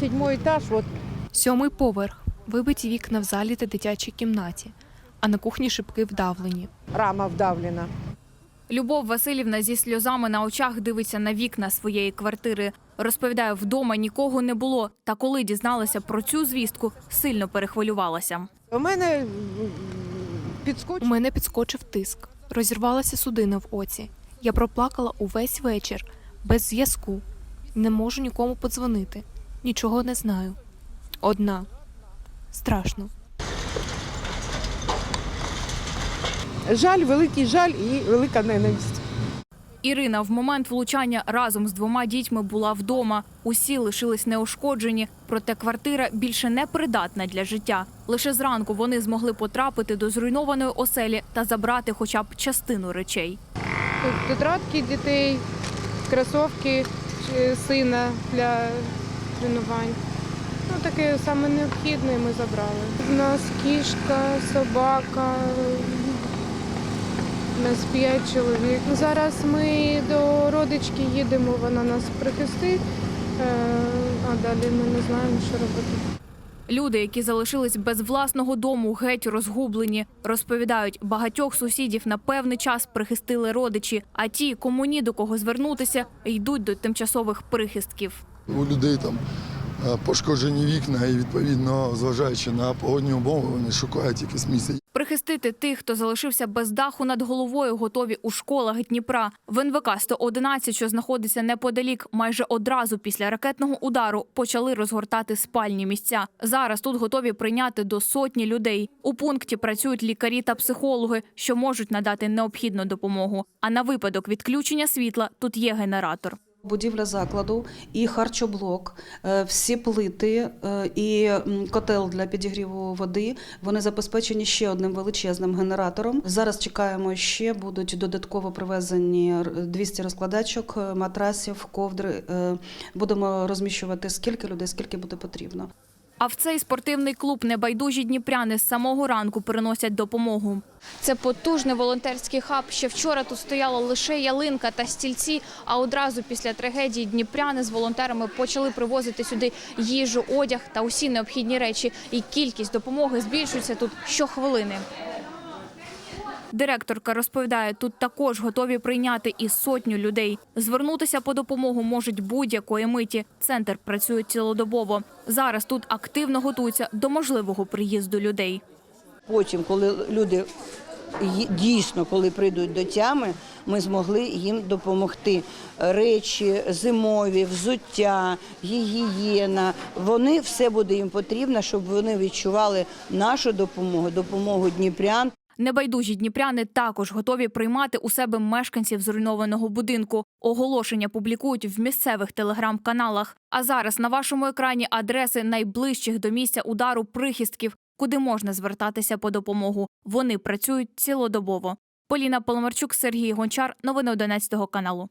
Седьмой этаж, вот Сьомий поверх. Вибиті вікна в залі та дитячій кімнаті, а на кухні шибки вдавлені. рама вдавлена. Любов Васильівна зі сльозами на очах дивиться на вікна своєї квартири. Розповідає, вдома нікого не було. Та коли дізналася про цю звістку, сильно перехвилювалася. У мене У підскочив. мене підскочив тиск, розірвалася судина в оці. Я проплакала увесь вечір, без зв'язку. Не можу нікому подзвонити. Нічого не знаю. Одна. Страшно. Жаль, великий жаль і велика ненависть. Ірина в момент влучання разом з двома дітьми була вдома. Усі лишились неушкоджені, проте квартира більше не придатна для життя. Лише зранку вони змогли потрапити до зруйнованої оселі та забрати хоча б частину речей. Тут тетрадки дітей, кросівки чи сина для тренувань. Ну, таке саме необхідне ми забрали. У нас кішка, собака, у нас п'ять чоловік. Зараз ми до родички їдемо, вона нас прихистить, е, а далі ми не знаємо, що робити. Люди, які залишились без власного дому, геть розгублені. Розповідають, багатьох сусідів на певний час прихистили родичі, а ті, кому ні до кого звернутися, йдуть до тимчасових прихистків. У людей там е, пошкоджені вікна, і відповідно, зважаючи на погодні умови, вони шукають якесь місце. Прихистити тих, хто залишився без даху над головою, готові у школах Дніпра. В НВК 111, що знаходиться неподалік, майже одразу після ракетного удару почали розгортати спальні місця. Зараз тут готові прийняти до сотні людей. У пункті працюють лікарі та психологи, що можуть надати необхідну допомогу. А на випадок відключення світла тут є генератор. Будівля закладу і харчоблок, е, всі плити е, і котел для підігріву води. Вони забезпечені ще одним величезним генератором. Зараз чекаємо ще будуть додатково привезені р- 200 розкладачок, е, матрасів, ковдри. Будемо розміщувати скільки людей, скільки буде потрібно. А в цей спортивний клуб небайдужі дніпряни з самого ранку приносять допомогу. Це потужний волонтерський хаб. Ще вчора тут стояла лише ялинка та стільці. А одразу після трагедії дніпряни з волонтерами почали привозити сюди їжу, одяг та усі необхідні речі. І кількість допомоги збільшується тут щохвилини. Директорка розповідає, тут також готові прийняти і сотню людей. Звернутися по допомогу можуть будь-якої миті. Центр працює цілодобово. Зараз тут активно готуються до можливого приїзду людей. Потім, коли люди дійсно коли прийдуть до тями, ми змогли їм допомогти. Речі зимові, взуття, гігієна. Вони все буде їм потрібно, щоб вони відчували нашу допомогу, допомогу дніпрян. Небайдужі дніпряни також готові приймати у себе мешканців зруйнованого будинку. Оголошення публікують в місцевих телеграм-каналах. А зараз на вашому екрані адреси найближчих до місця удару прихистків, куди можна звертатися по допомогу. Вони працюють цілодобово. Поліна Поломарчук, Сергій Гончар. Новини 11 каналу.